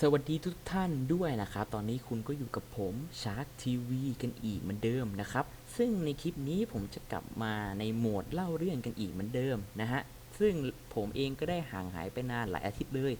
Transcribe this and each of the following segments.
สวัสดีทุกท่านด้วยนะครับ ตอนนี้คุณก็อยู่กับผมชาร์ k ทีวีกันอีกเหมือนเดิมนะครับ ซึ่งในคลิปนี้ผมจะกลับมาในโหมดเล่าเรื่องกันอีกเหมือนเดิมนะฮะ ซึ่งผมเองก็ได้ห่างหายไปนานหลายอาทิตย์เลย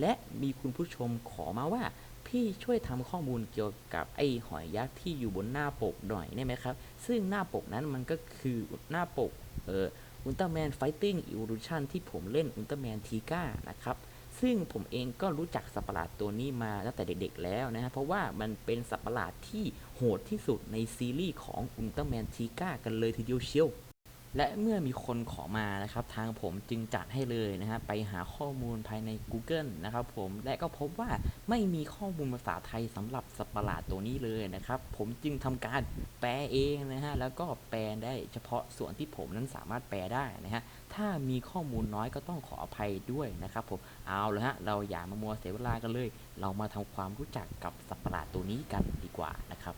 และมีคุณผู้ชมขอมาว่า พี่ช่วยทำข้อมูลเกี่ยวกับไอ้หอยยักษ์ที่อยู่บนหน้าปกหน่อยได้ไหมครับ ซึ่งหน้าปกนั้นมันก็คือหน้าปกเอ่ออุลตร้าแมนไฟติ้งอิว u ชันที่ผมเล่นอุลตร้าแมนทีก้านะครับ ซึ่งผมเองก็รู้จักสัตว์ประหลาดตัวนี้มาตั้งแต่เด็กๆแล้วนะฮะเพราะว่ามันเป็นสัตว์ประหลาดที่โหดที่สุดในซีรีส์ของอุลตร้าแมนทีก้ากันเลยทีเดียวเชียว และเมื่อมีคนขอมานะครับ ทางผมจึงจัดให้เลยนะฮะไปหาข้อมูลภายใน Google นะครับผมและก็พบว่าไม่มีข้อมูลภาษาไทยสำหรับสัตว์ประหลาดตัวนี้เลยนะครับ ผมจึงทำการแปลเองนะฮะแล้วก็แปลได้เฉพาะส่วนที่ผมนั้นสามารถแปลได้นะฮะถ้ามีข้อมูลน้อยก็ต้องขออภัยด้วยนะครับผมเอาละฮะเราอย่ามามัวเสียเวลากันเลย เรามาทำความรู้จักกับสัตว์ประหลาดตัวนี้กันดีกว่านะครับ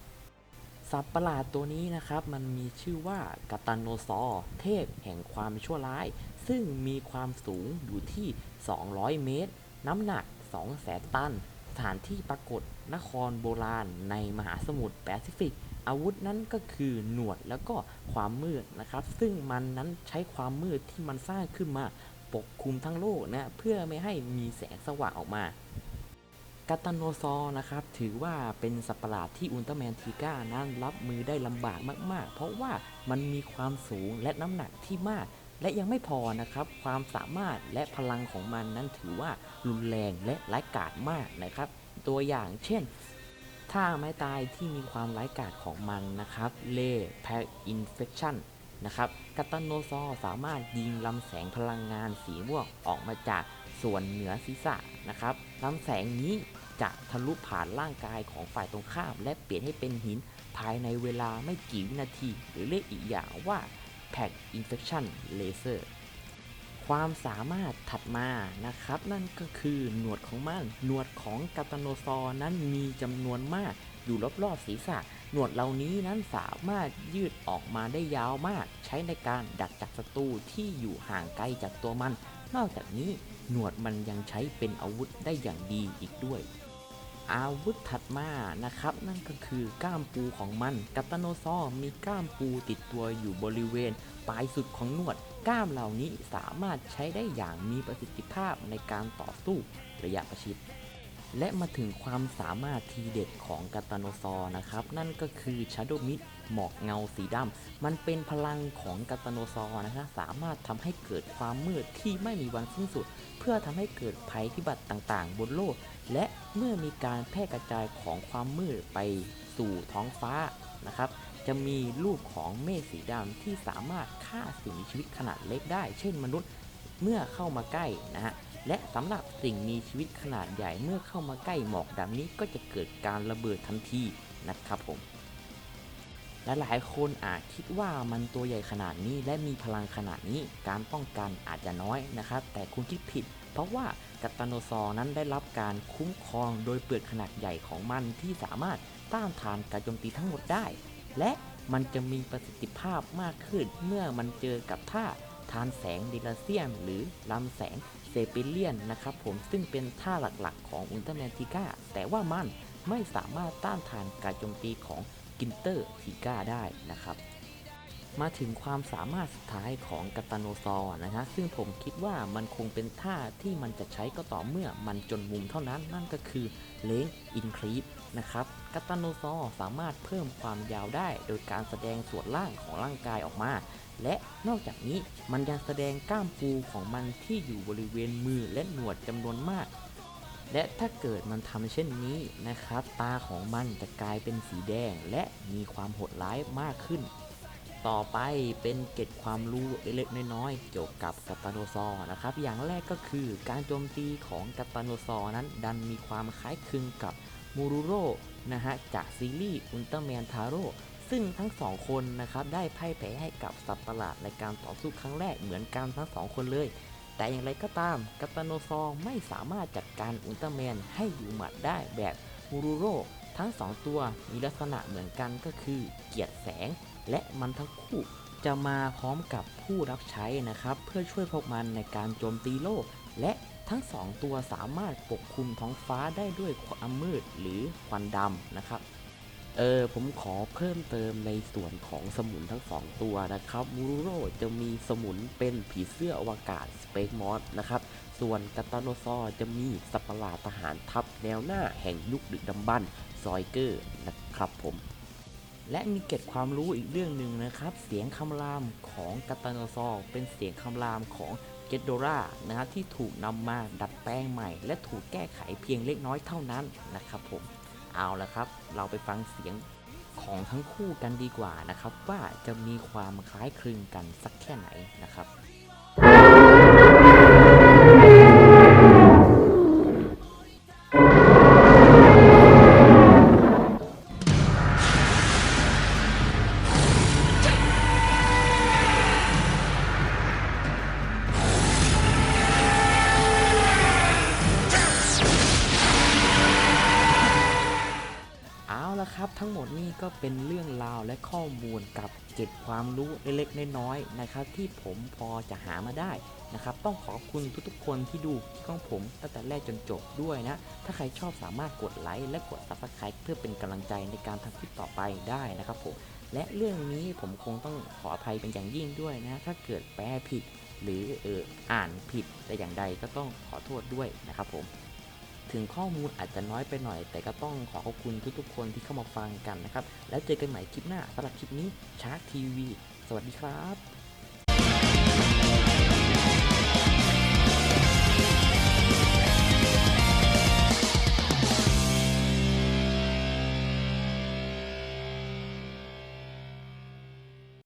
สัตว์ประหลาดตัวนี้นะครับ มันมีชื่อว่ากาตันโนซอร์เทพแห่งความชั่วร้าย ซึ่งมีความสูงอยู่ที่ 200 เมตร น้ำหนัก2แสนตัน สถานที่ปรากฏนครโบราณในมหาสมุทรแปซิฟิก อาวุธนั้นก็คือหนวดแล้วก็ความมืดนะครับ ซึ่งมันนั้นใช้ความมืดที่มันสร้างขึ้นมาปกคลุมทั้งโลกนะเพื่อไม่ให้มีแสงสว่างออกมา กาตันโนซอร์นะครับถือว่าเป็นสัตว์ประหลาดที่อุลตร้าแมนทีก้านั้นรับมือได้ลำบากมาก ๆ เพราะว่ามันมีความสูงและน้ำหนักที่มาก และยังไม่พอนะครับ ความสามารถและพลังของมันนั้นถือว่ารุนแรงและร้ายกาจมากนะครับ ตัวอย่างเช่นท่าไม้ตายที่มีความร้ายกาจของมันนะครับเล่แพอินเฟคชั่นนะครับกาตันโนซอร์สามารถยิงลำแสงพลังงานสีม่วงออกมาจากส่วนเหนือศีรษะนะครับลำแสงนี้ จะทะลุผ่านร่างกายของฝ่ายตรงข้าม และเปลี่ยนให้เป็นหินภายในเวลาไม่กี่วินาที หรือเรียกอีกอย่างว่าแพ็กอินเฟคชันเลเซอร์ความสามารถถัดมานะครับ นั่นก็คือหนวดของมันหนวดของกาตโนซอร์นั้นมีจำนวนมากอยู่รอบๆศีรษะ หนวดเหล่านี้นั้นสามารถยืดออกมาได้ยาวมาก ใช้ในการดักจับศัตรูที่อยู่ห่างไกลจากตัวมัน นอกจากนี้หนวดมันยังใช้เป็นอาวุธได้อย่างดีอีกด้วย อาวุธถัดมานะครับ นั่นก็คือก้ามปูของมัน กัตโนซอร์มีก้ามปูติดตัวอยู่บริเวณ ปลายสุดของหนวด ก้ามเหล่านี้สามารถใช้ได้อย่างมีประสิทธิภาพในการต่อสู้ระยะประชิด และมาถึงความสามารถทีเด็ดของกาตาโนซอร์นะครับ นั่นก็คือชาโดมิดหมอกเงาสีดำมันเป็นพลังของกาตาโนซอร์นะครับสามารถทำให้เกิดความมืดที่ไม่มีวันสิ้นสุด เพื่อทำให้เกิดภัยพิบัติต่างๆ บนโลก และเมื่อมีการแพร่กระจายของความมืดไปสู่ท้องฟ้านะครับจะมีลูกของเมฆสีดำที่สามารถฆ่าสิ่งมีชีวิตขนาดเล็กได้ เช่นมนุษย์เมื่อเข้ามาใกล้นะฮะ และสำหรับสิ่งมีชีวิตขนาดใหญ่เมื่อเข้ามาใกล้หมอกดำนี้ก็จะเกิดการระเบิดทันทีนะครับผมและหลายคนอาจคิดว่ามันตัวใหญ่ขนาดนี้และมีพลังขนาดนี้การป้องกันอาจจะน้อยนะครับ แต่คุณคิดผิด เพราะว่ากัตตโนซอร์นั้นได้รับการคุ้มครองโดยเปลือกขนาดใหญ่ของมันที่สามารถต้านทานการโจมตีทั้งหมดได้ และมันจะมีประสิทธิภาพมากขึ้นเมื่อมันเจอกับท่า ทานแสงดิลเซียม หรือลำแสงเซเปเลียนนะครับผมซึ่งเป็นท่าหลักๆ ของอุลตร้าแมนทิก้าแต่ว่ามันไม่สามารถต้านทานการโจมตีของกินเตอร์ทิก้าได้นะครับ มาถึงความสามารถสุดท้ายของกาตโนซอร์นะฮะซึ่งผมคิดว่ามันคงเป็นท่าที่มันจะใช้ก็ต่อเมื่อมันจนมุมเท่านั้นนั่นก็คือเลงอินครีปนะครับกาตโนซอร์สามารถเพิ่มความยาวได้ โดยการแสดงส่วนล่างของร่างกายออกมา และนอกจากนี้มันยังแสดงกล้ามปูของมันที่อยู่บริเวณมือและหนวดจำนวนมากและถ้าเกิดมันทำเช่นนี้นะครับ ตาของมันจะกลายเป็นสีแดงและมีความโหดร้ายมากขึ้น ต่อไปเป็นเก็ดความรู้เล็กๆน้อยๆเกี่ยวกับกัตตาโนซอร์นะครับ อย่างแรกก็คือการโจมตีของกัตตาโนซอร์นั้นดันมีความคล้ายคลึงกับมูรุโรนะฮะจากซีรีส์อุลตร้าแมนทาโร่ซึ่งทั้งสองคนนะครับได้พ่ายแพ้ให้กับสัตว์ประหลาดในการต่อสู้ครั้งแรกเหมือนกันทั้งสองคนเลย แต่อย่างไรก็ตามกัตตาโนซอร์ไม่สามารถจัดการอุลตร้าแมนให้อยู่หมัดได้แบบมูรุโรทั้งสองตัวมีลักษณะเหมือนกันก็คือเกียรติแสง และมันทั้งคู่จะมาพร้อมกับผู้รับใช้นะครับ เพื่อช่วยพวกมันในการโจมตีโลก และทั้งสองตัวสามารถปกคลุมท้องฟ้าได้ด้วยความมืดหรือควันดำนะครับเออผมขอเพิ่มเติมในส่วนของสมุนทั้งสองตัวนะครับมูรุโรจะมีสมุนเป็นผีเสื้ออวกาศสเปกมอสนะครับ ส่วนกาตาโนซอร์จะมีสัประหลาดทหารทัพแนวหน้าแห่งยุคดึกดำบรรซอยเกอร์นะครับผม และมีเก็ดความรู้อีกเรื่องหนึ่งนะครับ เสียงคำรามของกาตาโนซอเป็นเสียงคำรามของเกดโดรานะครับที่ถูกนำมาดัดแปลงใหม่ และถูกแก้ไขเพียงเล็กน้อยเท่านั้นนะครับผมเอาละครับ เราไปฟังเสียงของทั้งคู่กันดีกว่านะครับ ว่าจะมีความคล้ายคลึงกันสักแค่ไหนนะครับ เอาละครับทั้งหมดนี่ก็เป็นเรื่องราวและข้อมูลกับเกร็ดความรู้เล็กๆน้อยๆนะครับ ที่ผมพอจะหามาได้นะครับ ต้องขอบคุณทุกๆคนที่ดูช่องผมตั้งแต่แรกจนจบด้วยนะ ถ้าใครชอบสามารถกดไลค์และกด subscribe เพื่อเป็นกำลังใจในการทำคลิปต่อไปได้นะครับผมและเรื่องนี้ผมคงต้องขออภัยเป็นอย่างยิ่งด้วยนะ ถ้าเกิดแปลผิดหรือเอออ่านผิดแต่อย่างใดก็ต้องขอโทษด้วยนะครับผม ถึงข้อมูลอาจจะน้อยไปหน่อย แต่ก็ต้องขอขอบคุณทุกๆคนที่เข้ามาฟังกันนะครับ แล้วเจอกันใหม่คลิปหน้าสำหรับคลิปนี้ชาร์กทีวีสวัสดีครับ